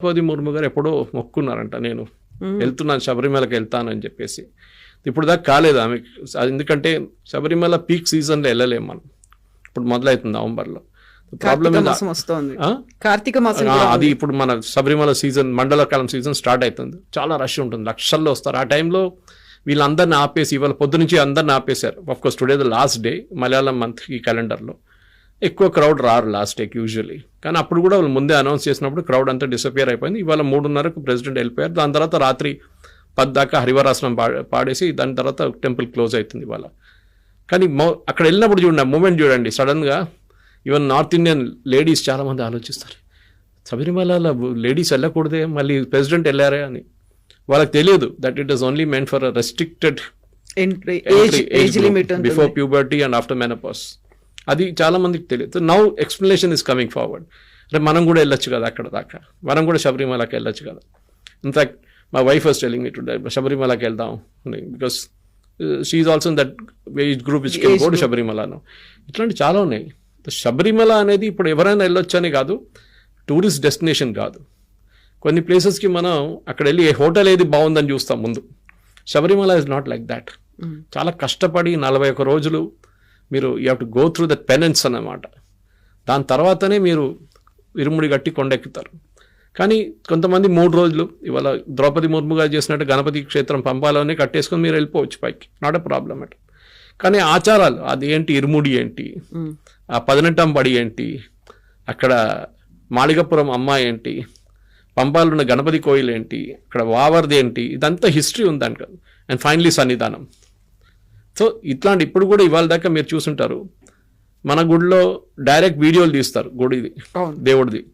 ద్రౌపది ముర్ము గారు ఎప్పుడో మొక్కున్నారంట నేను. వెళ్తున్నాను శబరిమలకి వెళ్తానని చెప్పేసి. ఇప్పుడు దాకా కాలేదు ఆమె. ఎందుకంటే శబరిమల పీక్ సీజన్లో వెళ్ళలేము మనం. ఇప్పుడు మొదలవుతుంది నవంబర్లో. మాసం వస్తోంది. కార్తీక మాసం అది ఇప్పుడు మన శబరిమల సీజన్ మండలకాలం సీజన్ స్టార్ట్ అవుతుంది. చాలా రష్ ఉంటుంది. లక్షల్లో వస్తారు. ఆ టైంలో వీళ్ళందరిని ఆపేసి ఇవాళ పొద్దు నుంచి అందరిని ఆపేశారు. Course today the last day Malayalam month ఈ క్యాలెండర్లో ఎక్కువ క్రౌడ్ రారు లాస్ట్ డేకి యూజువల్లీ కానీ అప్పుడు కూడా వాళ్ళు ముందే అనౌన్స్ చేసినప్పుడు క్రౌడ్ అంతా డిసపియర్ అయిపోయింది. ఇవాళ మూడున్నరకు ప్రెసిడెంట్ వెళ్ళిపోయారు. దాని తర్వాత రాత్రి పది దాకా హరివరాసనం పాడేసి దాని తర్వాత టెంపుల్ క్లోజ్ అవుతుంది ఇవాళ. కానీ అక్కడ వెళ్ళినప్పుడు చూడండి మూమెంట్ చూడండి. సడన్గా ఈవెన్ నార్త్ ఇండియన్ లేడీస్ చాలామంది ఆలోచిస్తారు. శబరిమలలో లేడీస్ వెళ్ళకూడదే మళ్ళీ ప్రెసిడెంట్ వెళ్ళారే అని. వాళ్ళకి తెలియదు that it is only men for restricted before puberty and after menopause అది చాలా మందికి తెలియదు. Now explanation is coming forward అంటే మనం కూడా వెళ్ళొచ్చు కదా అక్కడ దాకా. మనం కూడా శబరిమలకి వెళ్ళొచ్చు కదా. ఇన్ఫాక్ట్ మా wife was telling me to శబరిమలకి వెళ్దాం because she also that age group which can go to శబరిమలను. ఇట్లాంటి చాలా ఉన్నాయి. శబరిమల అనేది ఇప్పుడు ఎవరైనా వెళ్ళొచ్చు అని కాదు టూరిస్ట్ డెస్టినేషన్ కాదు. కొన్ని ప్లేసెస్కి మనం అక్కడ వెళ్ళి ఏ హోటల్ ఏది బాగుందని చూస్తాం ముందు. Sabarimala is not like that చాలా కష్టపడి నలభై ఒక రోజులు మీరు you have to go through that penance అన్నమాట. దాని తర్వాతనే మీరు ఇరుముడి కట్టి కొండెక్కుతారు. కానీ కొంతమంది మూడు రోజులు ఇవాళ ద్రౌపది ముర్ము గారు చేసినట్టు గణపతి క్షేత్రం పంపాలోనే కట్టేసుకొని మీరు వెళ్ళిపోవచ్చు పైకి. నాట్ ఎ ప్రాబ్లం అట్ కానీ ఆచారాలు అది ఏంటి ఇరుముడి ఏంటి? ఆ పదినెట్టం పడి ఏంటి? అక్కడ మాళిగపురం అమ్మ ఏంటి? పంపాలు ఉన్న గణపతి కోయిల్ ఏంటి అక్కడ వావర్ది ఏంటి? ఇదంతా హిస్టరీ ఉందంట. అండ్ ఫైనలీ సన్నిధానం. సో ఇట్లాంటి ఇప్పుడు కూడా ఇవాళ దాకా మీరు చూసుంటారు. మన గుడిలో డైరెక్ట్ వీడియోలు తీస్తారు గుడిది. దేవుడిది.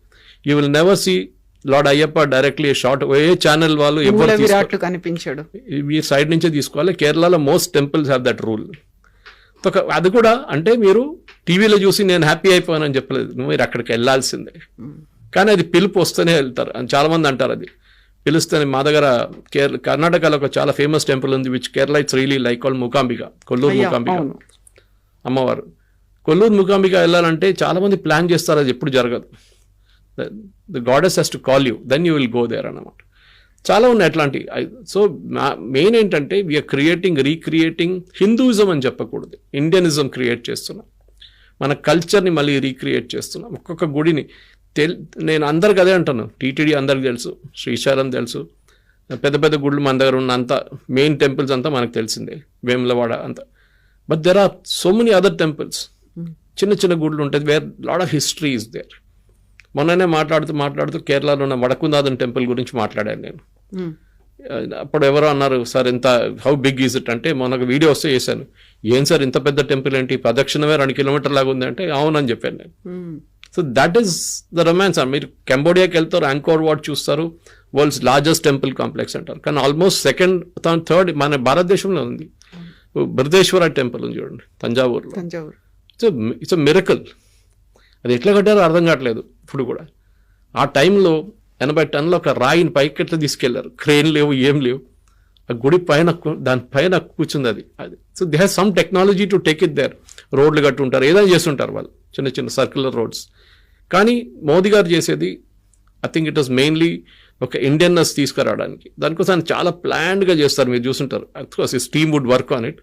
You will never see lord Ayyappa directly short a channel వాళ్ళు ఎవరు కనిపించాడు. ఈ సైడ్ నుంచే తీసుకోవాలి. కేరళలో most temples have that rule అది కూడా అంటే మీరు టీవీలో చూసి నేను హ్యాపీ అయిపోయానని చెప్పలేదు. మీరు అక్కడికి వెళ్ళాల్సిందే. కానీ అది పిలుపు వస్తేనే వెళ్తారు. అని చాలా మంది అంటారు అది. పిలుస్తేనే మా దగ్గర కేరళ కర్ణాటకలో ఒక చాలా ఫేమస్ టెంపుల్ ఉంది which Kerala it's really like call Mookambika Kollur Mookambika. అమ్మవారు. కొల్లూరు ముకాంబిక వెళ్ళాలంటే చాలా మంది ప్లాన్ చేస్తారు అది ఎప్పుడు జరగదు. The goddess has to call you then you will go there అన్నమాట. చాలా ఉన్నాయి అట్లాంటి. సో మెయిన్ ఏంటంటే వీఆర్ క్రియేటింగ్ రీక్రియేటింగ్ హిందూయిజం అని చెప్పకూడదు. ఇండియనిజం క్రియేట్ చేస్తున్నాం. మన కల్చర్ని మళ్ళీ రీక్రియేట్ చేస్తున్నాం. ఒక్కొక్క గుడిని తెల్ నేను అందరికి అదే అంటాను. టీటీడీ అందరికి తెలుసు శ్రీశైలం తెలుసు పెద్ద పెద్ద గుళ్ళు మన దగ్గర ఉన్న అంత మెయిన్ టెంపుల్స్ అంతా మనకు తెలిసిందే వేములవాడ అంతా. But there are so many other temples చిన్న చిన్న గుళ్ళు ఉంటుంది where lot of history is there మొన్ననే మాట్లాడుతూ మాట్లాడుతూ కేరళలో ఉన్న వడకుందాదన్ టెంపుల్ గురించి మాట్లాడాను నేను. ఉమ్. అప్పుడు ఎవరో అన్నారు సార్ ఇంత హౌ బిగ్ ఈజ్ ఇట్ అంటే మొన్న వీడియో వస్తే చేశాను. ఏం సార్ ఇంత పెద్ద టెంపుల్ ఏంటి? ప్రదక్షిణమే రెండు కిలోమీటర్ లాగా ఉంది. అంటే అవునని చెప్పాను నేను. ఉమ్. So that is the romance మీరు కంబోడియాకి వెళ్తారు యాంకోర్ వాట్ చూస్తారు. వరల్డ్స్ లార్జెస్ట్ టెంపుల్ కాంప్లెక్స్ అంటారు. కానీ ఆల్మోస్ట్ సెకండ్ థర్డ్ మన భారతదేశంలో ఉంది. బృహదేశ్వర టెంపుల్ ఉంది చూడండి తంజావూరులో. తంజావూరు. ఇట్స్ ఇట్స్ మిరకల్ అది ఎట్లా కట్టారో అర్థం కావట్లేదు ఇప్పుడు కూడా. ఆ టైంలో ఎనభై టన్నుల ఒక రాయిని పైకి ఎట్లా తీసుకెళ్ళారు? క్రెయిన్ లేవు ఏం లేవు. ఆ గుడి పైన దాని పైన కూర్చుంది అది. అది. So they have some technology to take it there రోడ్లు కట్టుంటారు ఏదైనా చేస్తుంటారు వాళ్ళు. చిన్న చిన్న సర్క్యులర్ రోడ్స్ కానీ మోదీ గారు చేసేది I think it was mainly ఒక ఇండియన్నెస్ తీసుకురావడానికి. దానికోసం ఆయన చాలా ప్లాన్డ్గా చేస్తారు మీరు చూసుంటారు. అఫ్కోర్స్ ఈ steam would work on it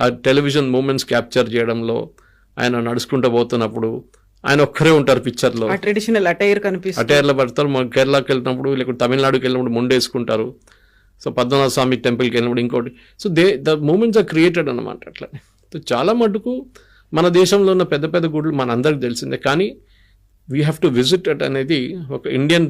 ఆ టెలివిజన్ మూమెంట్స్ క్యాప్చర్ చేయడంలో ఆయన నడుచుకుంటూ పోతున్నప్పుడు ఆయన ఒక్కరే ఉంటారు పిక్చర్లో ట్రెడిషనల్ అటైర్ కనిపిస్తుంది అటైర్లో పడతారు మన కేరళకి వెళ్ళినప్పుడు లేకపోతే తమిళనాడుకి వెళ్ళినప్పుడు ముండేసుకుంటారు. సో పద్మనాభ స్వామి టెంపుల్కి వెళ్ళినప్పుడు ఇంకోటి. So they the moments are created అనమాట అట్లా. సో చాలా మటుకు మన దేశంలో ఉన్న పెద్ద పెద్ద గుడులు మన అందరికి తెలిసిందే. కానీ వీ హ్యావ్ టు విజిట్ అనేది ఒక ఇండియన్